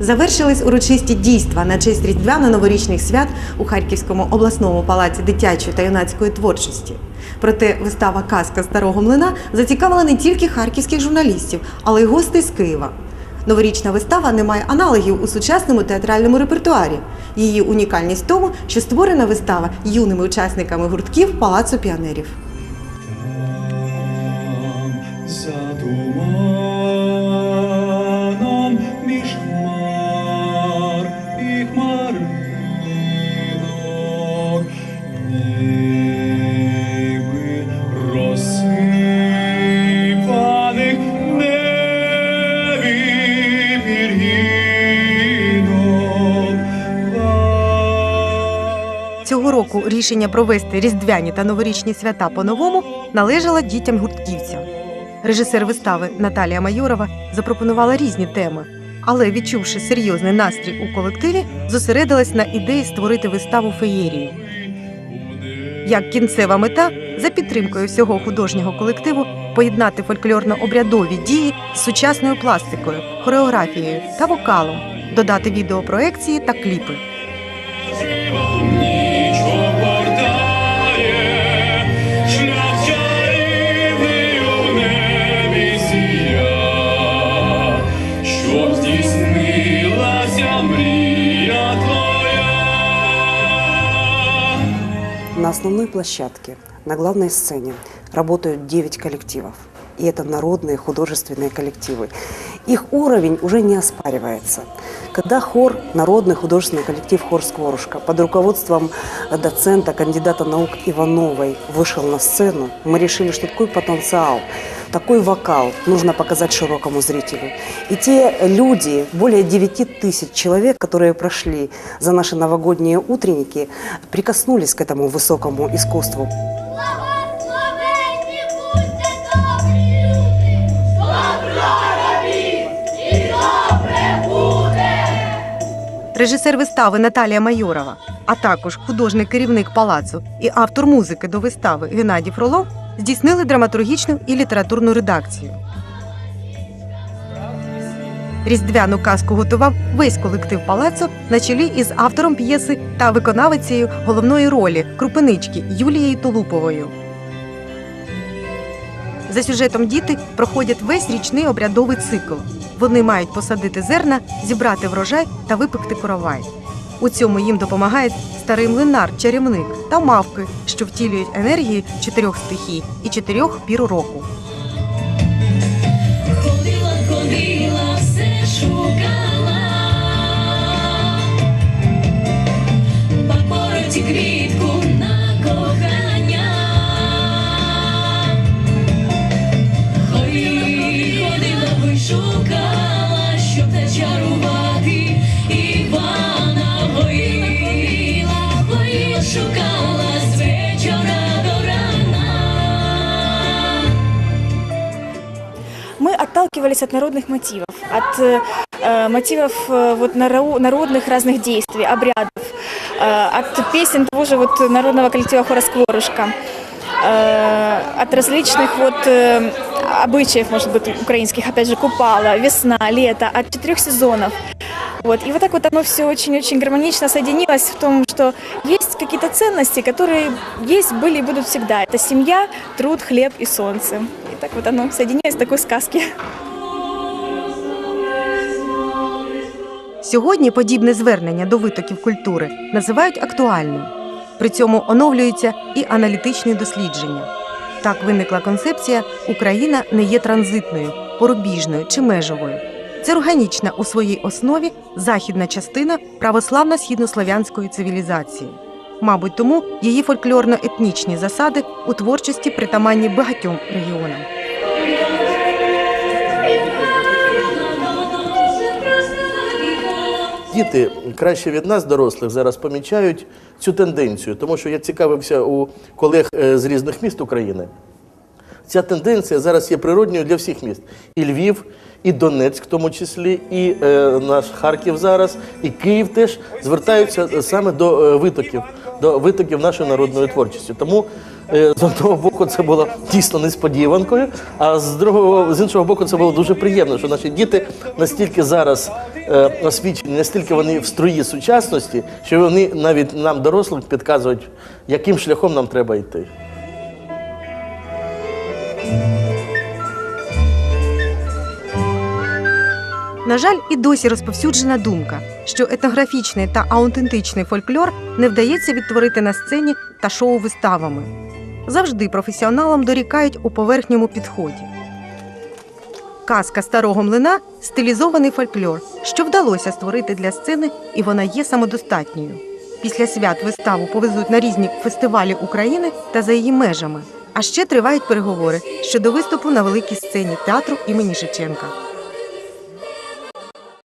Завершились урочисті дійства на честь різдвяно-новорічних свят у Харківському обласному палаці дитячої та юнацької творчості. Проте вистава Казка старого млина зацікавила не тільки харківських журналістів, але й гостей з Києва. Новорічна вистава не має аналогів у сучасному театральному репертуарі. Її унікальність в тому, що створена вистава юними учасниками гуртків Палацу піонерів. Рішення провести різдвяні та новорічні свята по-новому належало дітям гуртківцям. Режисер вистави Наталія Майорова запропонувала різні теми, але, відчувши серйозний настрій у колективі, зосередилась на ідеї створити виставу феєрію. Як кінцева мета за підтримкою всього художнього колективу поєднати фольклорно-обрядові дії з сучасною пластикою, хореографією та вокалом, додати відеопроекції та кліпи. Основной площадке, на главной сцене работают 9 коллективов. И это народные художественные коллективы. Их уровень уже не оспаривается. Когда хор, народный художественный коллектив «Хор Скворушка» под руководством доцента, кандидата наук Ивановой вышел на сцену, мы решили, что такой потенциал, такой вокал нужно показать широкому зрителю. И те люди, более 9 тысяч человек, которые прошли за наши новогодние утренники, прикоснулись к этому высокому искусству. Благословенні будьте добрі люди, доброві і добре буде. Режисер вистави Наталія Майорова, а також художник керівник палацу і автор музики до вистави Геннадій Фролов здійснили драматургічну і літературну редакцію. Різдвяну казку готував весь колектив палацу на чолі із автором п'єси та виконавицею головної ролі крупинички Юлією Тулуповою. За сюжетом діти проходять весь річний обрядовий цикл. Вони мають посадити зерна, зібрати врожай та випекти коровай. У цьому їм допомагає старий млинар, чарівник та мавки, що втілюють енергії чотирьох стихій і чотирьох пір року. Мы отталкивались от народных мотивов, от э, э, мотивов э, вот наро- народных разных действий, обрядов, э, от песен того же вот народного коллектива хора «Скворушка», э, от различных вот э, обычаев, может быть, украинских, опять же, купала, весна, лето, от четырех сезонов. Вот. И вот так вот оно все очень-очень гармонично соединилось в том, что есть какие-то ценности, которые есть, были и будут всегда. Это семья, труд, хлеб и солнце. И так вот оно соединилось в такой сказке. Сьогодні подібне звернення до витоків культури називають актуальним. При цьому оновлюються і аналітичні дослідження. Так виникла концепція Україна не є транзитною, порубіжною чи межовою. Це органічна у своїй основі західна частина православно-східнослов'янської цивілізації. Мабуть, тому її фольклорно-етнічні засади у творчості притаманні багатьом регіонам. Діти краще від нас, дорослих, зараз помічають цю тенденцію, тому що я цікавився у колег е, з різних міст України. Ця тенденція зараз є природньою для всіх міст. І Львів, і Донецьк, в тому числі, і е, наш Харків зараз, і Київ теж звертаються е, саме до е, витоків, до витоків нашої народної творчості. Тому е, з одного боку це було дійсно несподіванкою, а з другого з іншого боку, це було дуже приємно, що наші діти настільки зараз е, освічені, настільки вони в струї сучасності, що вони навіть нам, дорослим, підказують, яким шляхом нам треба йти. На жаль, і досі розповсюджена думка, що етнографічний та аутентичний фольклор не вдається відтворити на сцені та шоу-виставами. Завжди професіоналам дорікають у поверхньому підході. Казка старого млина стилізований фольклор, що вдалося створити для сцени, і вона є самодостатньою. Після свят виставу повезуть на різні фестивалі України та за її межами. А ще тривають переговори щодо виступу на великій сцені театру імені Шевченка.